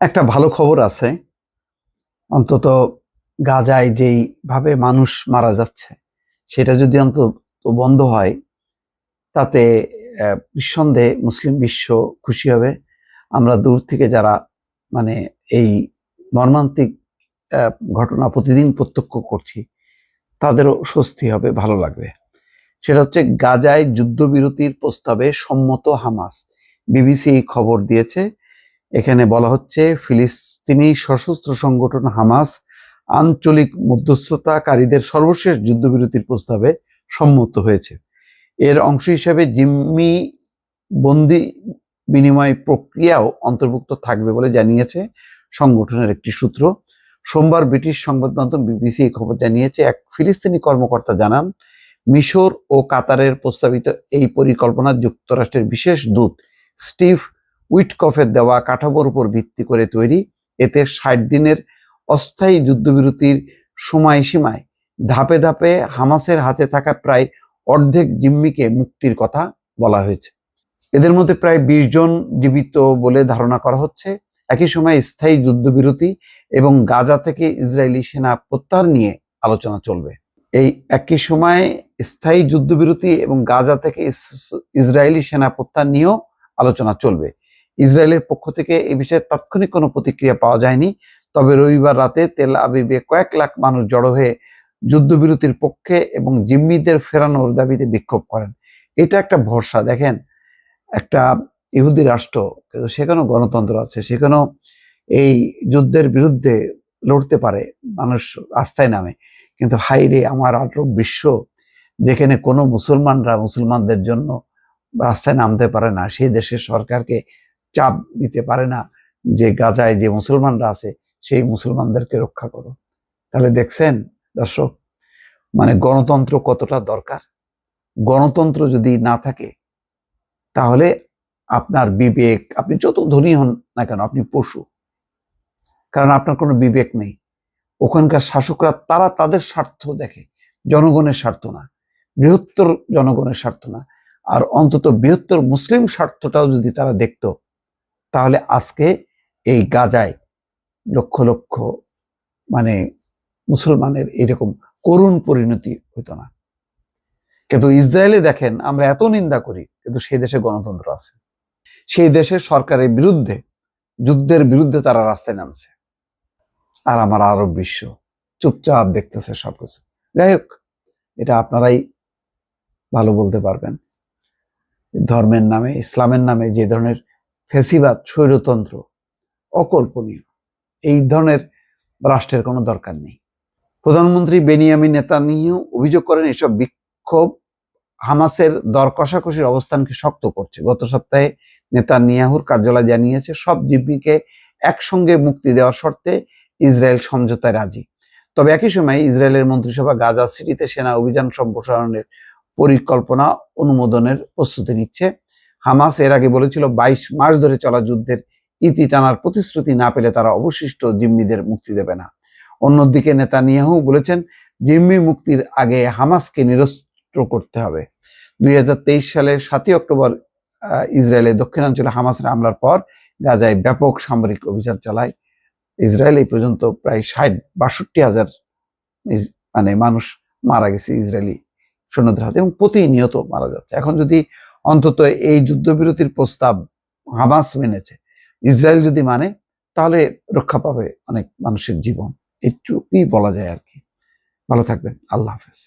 একটা ভালো খবর আছে। অন্তত গাজায় যেই ভাবে মানুষ মারা যাচ্ছে, সেটা যদি অন্তত বন্ধ হয়, তাতে নিঃসন্দেহে মুসলিম বিশ্ব খুশি হবে। আমরা দূর থেকে যারা মানে এই মর্মান্তিক ঘটনা প্রতিদিন প্রত্যক্ষ করছি, তাদেরও স্বস্তি হবে, ভালো লাগবে। সেটা হচ্ছে গাজায় যুদ্ধবিরতির প্রস্তাবে সম্মত হামাস, বিবিসি এই খবর দিয়েছে। এখানে বলা হচ্ছে, ফিলিস্তিনি সশস্ত্র সংগঠন হামাস আঞ্চলিক মধ্যস্থতাকারীদের সর্বশেষ যুদ্ধবিরতির প্রস্তাবে সম্মত হয়েছে। এর অংশ হিসেবে জিম্মি বন্দি বিনিময় প্রক্রিয়াও অন্তর্ভুক্ত থাকবে বলে জানিয়েছে সংগঠনের একটি সূত্র। সোমবার ব্রিটিশ সংবাদ মাধ্যম বিবিসি এই খবর জানিয়েছে, এক ফিলিস্তিনি কর্মকর্তা জানান, মিশর ও কাতারের প্রস্তাবিত এই পরিকল্পনা যুক্তরাষ্ট্রের বিশেষ দূত স্টিভ উইটকফের দেওয়া কাঠামোর উপর ভিত্তি করে তৈরি। এতে ষাট দিনের অস্থায়ী যুদ্ধবিরতির সময়সীমায় ধাপে ধাপে হামাসের হাতে থাকা প্রায় অর্ধেক জিম্মিকে মুক্তির কথা বলা হয়েছে। এদের মধ্যে প্রায় বিশ জন জীবিত বলে ধারণা করা হচ্ছে। একই সময় স্থায়ী যুদ্ধবিরতি এবং গাজা থেকে ইসরায়েলি সেনা প্রত্যাহার নিয়ে আলোচনা চলবে। এই একই সময় স্থায়ী যুদ্ধবিরতি এবং গাজা থেকে ইসরায়েলি সেনা প্রত্যাহার নিয়েও আলোচনা চলবে। ইসরায়েলের পক্ষ থেকে এই বিষয়ে তাৎক্ষণিক কোনো প্রতিক্রিয়া পাওয়া যায়নি। তবে রবিবার রাতে তেল আবিবে কয়েক লাখ মানুষ জড়ো হয়ে যুদ্ধবিরতির পক্ষে এবং জিম্মিদের ফেরানোর দাবিতে বিক্ষোভ করেন। এটা একটা ভরসা, দেখেন। একটা ইহুদি রাষ্ট্র, কিন্তু সেখানেও গণতন্ত্র আছে, সেখানেও এই যুদ্ধের বিরুদ্ধে লড়তে পারে, মানুষ রাস্তায় নামে। কিন্তু হাইরে আমার আরব বিশ্ব, যেখানে কোনো মুসলমানরা মুসলমানদের জন্য রাস্তায় নামতে পারে না, সেই দেশের সরকারকে চাপ দিতে পারে না যে গাজায় যে মুসলমানরা আছে, সেই মুসলমানদেরকে রক্ষা করো। তাহলে দেখছেন দর্শক মানে গণতন্ত্র কতটা দরকার? গণতন্ত্র যদি না থাকে, তাহলে আপনার বিবেক, আপনি যত ধনী হন না কেন, আপনি পশু। কারণ আপনার কোনো বিবেক নেই। ওখানকার শাসকরা, তারা তাদের স্বার্থ দেখে। জনগণের স্বার্থ না। বৃহত্তর জনগণের স্বার্থ না। আর অন্তত বৃহত্তর মুসলিম স্বার্থটাও যদি তারা দেখতো তাহলে আজকে এই গাজায় লক্ষ লক্ষ মানে মুসলমানের এরকম করুণ পরিণতি হতো না। কিন্তু ইসরায়েলে দেখেন, আমরা এত নিন্দা করি, কিন্তু সেই দেশে গণতন্ত্র আছে। সেই দেশের সরকারের বিরুদ্ধে, যুদ্ধের বিরুদ্ধে তারা রাস্তায় নামছে। আর আমার আরব বিশ্ব চুপচাপ দেখতেছে সবকিছু। যাই হোক, এটা আপনারাই ভালো বলতে পারবেন। ধর্মের নামে, ইসলামের নামে যে ধরনের ফেসিবাদ, স্বৈরতন্ত্র, অকল্পনীয়, এই ধরনের রাষ্ট্রের কোনো দরকার নেই। প্রধানমন্ত্রী বেনিয়ামিন নেতানিয়াহু অভিযোগ করেন, এসব বিক্ষোভ হামাসের দর কষাকষির অবস্থানকে শক্ত করছে। গত সপ্তাহে নেতানিয়াহুর কার্যালয় জানিয়েছে, সব জিম্মিকে একসঙ্গে মুক্তি দেওয়ার শর্তে ইসরায়েল সমঝোতায় রাজি। তবে একই সময় ইসরায়েলের মন্ত্রিসভা গাজা সিটিতে সেনা অভিযান সম্প্রসারণের পরিকল্পনা অনুমোদনের প্রস্তুতি নিচ্ছে। হামাস এর আগে বলেছিল বাইশ মাস ধরে চলা যুদ্ধের ইতি টানার প্রতিশ্রুতি না পেলে তারা অবশিষ্ট জিম্মিদের মুক্তি দেবে না। অন্যদিকে নেতানিয়াহু বলেছেন, জিম্মি মুক্তির আগে হামাসকে নিরস্ত্র করতে হবে। দুই সালের সাতই অক্টোবর ইসরায়েলের দক্ষিণাঞ্চলে হামাসের হামলার পর গাজায় ব্যাপক সামরিক অভিযান চালায়। ইসরায়েল এই পর্যন্ত প্রায় ষাট, বাষট্টি হাজার মানে মানুষ মারা গেছে ইসরায়েলি সৈন্যদের হাতে এবং প্রতিনিয়ত মারা যাচ্ছে। এখন যদি অন্তত এই যুদ্ধবিরতির প্রস্তাব হামাস মেনেছে। ইসরায়েল যদি মানে তাহলে রক্ষা পাবে অনেক মানুষের জীবন। একটুকুই বলা যায় আর কি। ভালো থাকবেন। আল্লাহ হাফেজ।